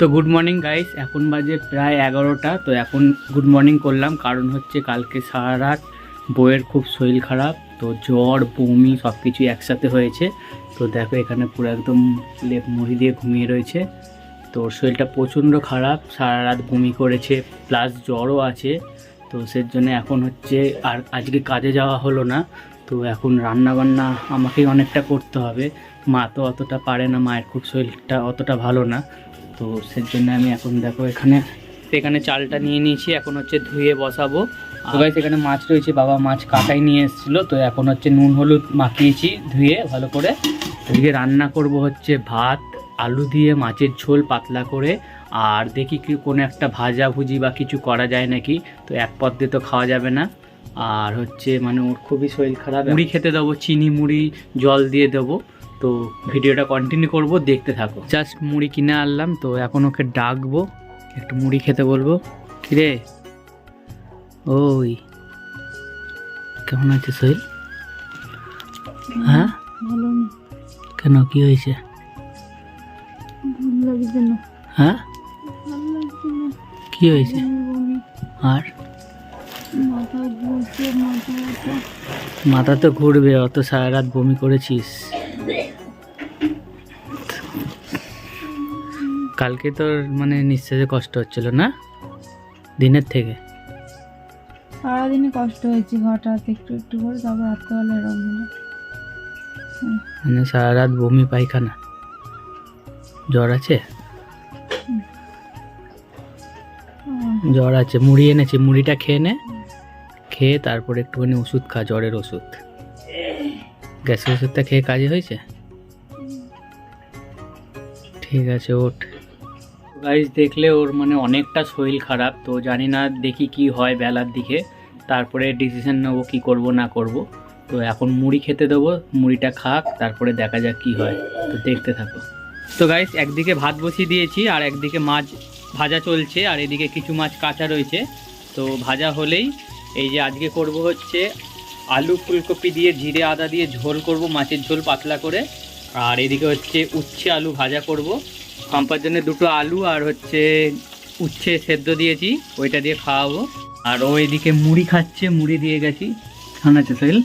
তো good morning guys এখন বাজে প্রায় এগারোটা, তো এখন গুড মর্নিং করলাম। কারণ হচ্ছে কালকে সারা রাত বইয়ের খুব শরীর খারাপ, তো জ্বর, বমি সব কিছুই একসাথে হয়েছে। তো দেখো এখানে পুরো একদম লেপ মুড়ি দিয়ে ঘুমিয়ে রয়েছে। তো শরীরটা প্রচণ্ড খারাপ সারা রাত বমি করেছে প্লাস জ্বরও আছে। তো সের জন্য এখন হচ্ছে আর আজকে কাজে যাওয়া হলো না, তো এখন রান্না বান্না আমাকেই অনেকটা করতে হবে। মা তো অতটা পারে না, মায়ের খুব শরীরটা অতটা ভালো না। তো সেই জন্য আমি এখন দেখো এখানে এখানে চালটা নিয়ে নিয়েছি, এখন হচ্ছে ধুয়ে বসাবো। তো গাইস এখানে মাছ রয়েছে, বাবা মাছ কাটাই নিয়ে এসেছিল, তো এখন হচ্ছে নুন, হলুদ মাখিয়েছি ধুয়ে ভালো করে। এদিকে রান্না করব হচ্ছে ভাত, আলু দিয়ে মাছের ঝোল পাতলা করে, আর দেখি কি কোনো একটা ভাজা ভুজি বা কিছু করা যায় নাকি, তো এক পদ দিয়ে তো খাওয়া যাবে না। আর হচ্ছে মানে ওর খুবই শরীর খারাপ, মুড়ি খেতে দেবো, চিনি, মুড়ি, জল দিয়ে দেবো। তো ভিডিওটা কন্টিনিউ করব, দেখতে থাকো। জাস্ট মুড়ি কিনে আনলাম, তো এখন ওকে ডাকবো, একটু মুড়ি খেতে বলব। কিরে ওই, কেমন আছে শরীর হ্যাঁ? কেন, কি হয়েছে? হ্যাঁ? কি হয়েছে? আর? মাথা তো ঘুরবে, অত সারা রাত বমি করেছিস। কালকে তোর মানে নিঃশ্বাসে কষ্ট হচ্ছিল না? দিনের থেকে? সারাদিনই কষ্ট হয়েছে হঠাৎ একটু একটু করে তারপর রাত্রেবেলা এরকম হলো। মানে সারা রাত বমি পায়খানা? জ্বর আছে? জ্বর আছে। মুড়ি এনেছি মুড়িটা খেয়ে নে। খেয়ে তারপরে একটুখানি ওষুধ খা জ্বরের ওষুধ। গ্যাসের ওষুধটা খেয়ে কাজে হয়েছে? ঠিক আছে, ওঠ। গাইজ দেখলে ওর মানে অনেকটা শরীর খারাপ, তো জানি না দেখি কি হয় বেলার দিকে। তারপরে ডিসিশন নেব কি করব, না করব। তো এখন মুড়ি খেতে দেবো, মুড়িটা খাক, তারপরে দেখা যাক কি হয়। তো দেখতে থাকো। তো গাইজ একদিকে ভাত বসিয়ে দিয়েছি, আর একদিকে মাছ ভাজা চলছে, আর এদিকে কিছু মাছ কাঁচা রয়েছে। তো ভাজা হলেই এই যে আজকে করব হচ্ছে আলু ফুলকপি দিয়ে জিরে আদা দিয়ে ঝোল করব মাছের ঝোল পাতলা করে। আর এদিকে হচ্ছে উচ্ছে আলু ভাজা করব। খাম্পার জন্য দুটো আলু আর হচ্ছে উচ্ছে সেদ্ধ দিয়েছি ওইটা দিয়ে খাওয়াবো। আর ও এদিকে মুড়ি খাচ্ছে মুড়ি দিয়ে গেছি। কেমন আছে সোহেল?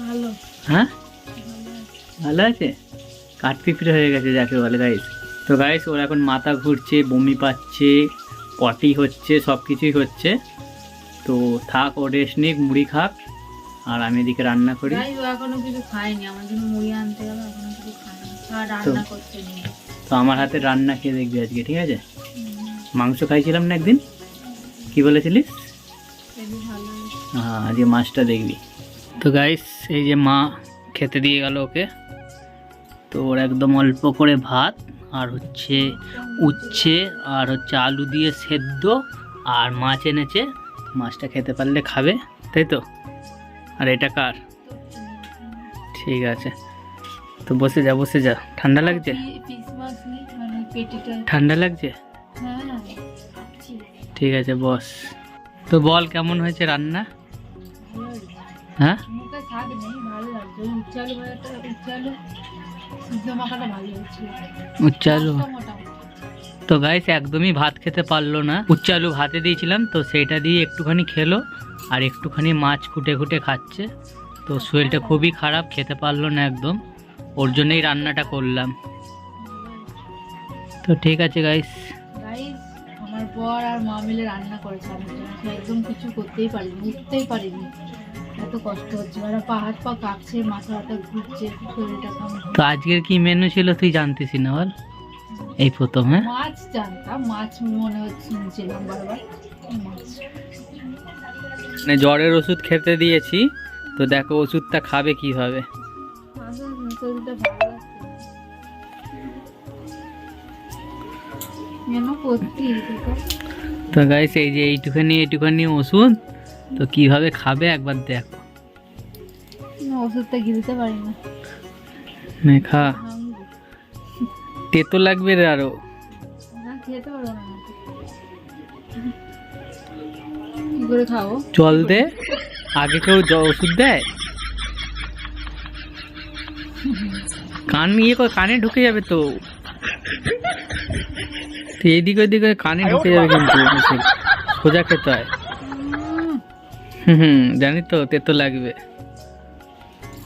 ভালো। হ্যাঁ? ভালো আছে। ভালো আছে কাঠ পিঁপড়ে হয়ে গেছে যাকে বলে গাইস তো গাইস ওর এখন মাথা ঘুরছে বমি পাচ্ছে পটি হচ্ছে সব কিছুই হচ্ছে। তো থাক ও রেস্ট নিক মুড়ি খাক আর আমি এদিকে রান্না করি। তাই এখনও কিছু খায়নি আমার জন্য মুড়ি আনতে গেল এখনও কিছু খায়নি। রান্না করতে তো আমার হাতে রান্না খেয়ে দেখবি আজকে ঠিক আছে? মাংস খাইছিলাম না একদিন? কি বলেছিলিস। হ্যাঁ আজকে মাছটা দেখবি। তো গাইস এই যে মা খেতে দিয়ে গেল ওকে। তো ওর একদম অল্প করে ভাত আর হচ্ছে উচ্ছে আর হচ্ছে আলু দিয়ে সেদ্ধ আর মাছ এনেছে মাছটা খেতে পারলে খাবে তাই তো? আর এটা কার? ঠিক আছে। তো বসে যা বসে যা। ঠান্ডা লাগছে? মানে ঠান্ডা লাগছে? হ্যাঁ ঠিক আছে বস। তো বল কেমন হয়েছে রান্না। হ্যাঁ? মুখে তো গাইস একদমই ভাত খেতে পারল না। উচ্চ আলু ভাতে দিয়েছিলাম তো সেইটা দিয়ে একটুখানি খেলো আর একটুখানি মাছ কুটে খুঁটে খাচ্ছে। তো শরীরটা খুবই খারাপ খেতে পারল না একদম। ওর জন্যই রান্নাটা করলাম। তো ঠিক আছে গাইস আমার বর আর মা মিলে রান্না করেছে। সে একদম কিছু করতেই পারিনি উঠতেই পারিনি। এত কষ্ট হচ্ছে। আর পা হাত পা কাঁপছে মাথা হাতে ঘুরছে শরীরটা তো আজকের কি মেনু ছিল তুই জানতিস না বল? এই প্রথম হ্যাঁ? মাছ জানতাম মাছ মনে হচ্ছে বারবার মানে জ্বরের ওষুধ খেতে দিয়েছি তো দেখো ওষুধটা খাবে কীভাবে? তো গাইস এই যে এইটুখানি এইটুখানি ওষুধ তো কীভাবে খাবে একবার দেখো। না, ওষুধটা গিলতে পারি না। খা। হাঙ্গি। তেতো লাগবে রে আরও। জল দে। আগে কেউ ওষুধ দেয়? কান ইয়ে কর কানে ঢুকে যাবে তো। তো এদিক ওদিক কানে ঢুকে যাবে কিন্তু। সোজা খেতে হয়। হুম জানি তো তেতো লাগবে।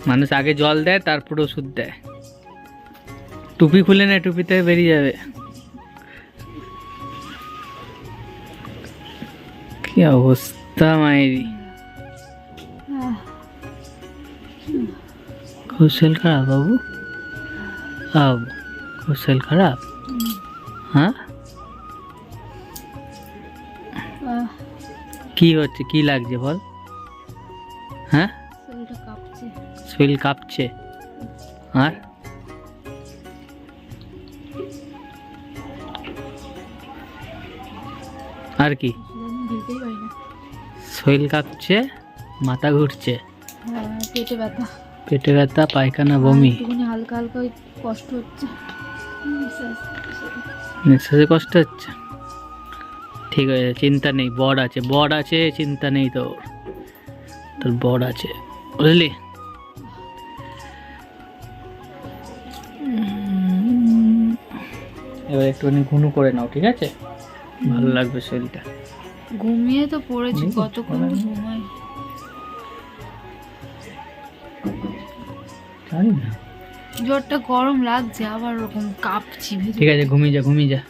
মানুষ আগে জল দেয় তারপর ওষুধ দেয়। টুপি খুলে নেয় টুপিতে বেরিয়ে যাবে। কি অবস্থা মায়েরি শরীর খারাপ বাবু? বাবু শরীর খারাপ? হ্যাঁ? কি হচ্ছে কি লাগছে বল? হ্যাঁ? শরীর কাঁপছে। আর? আর কি? শরীর কাঁপছে, মাথা ঘুরছে। পেটে ব্যথা পেটে ব্যথা পায়খানা, বমি। হালকা হালকা কষ্ট হচ্ছে নিঃশ্বাসে কষ্ট হচ্ছে। ঠিক আছে, চিন্তা নেই, বর আছে। বর আছে, চিন্তা নেই তোর। তোর বর আছে। বুঝলি? এবার একটুখানি ঘুনু করে নাও ঠিক আছে? ভালো লাগবে শরীরটা। ঘুমিয়ে তো পড়েছি কতক্ষণ। ঘুমাই? জানি না? জ্বরটা গরম লাগছে আবার ওরকম কাঁপছি ঠিক আছে ঘুমিয়ে যা ঘুমিয়ে যা।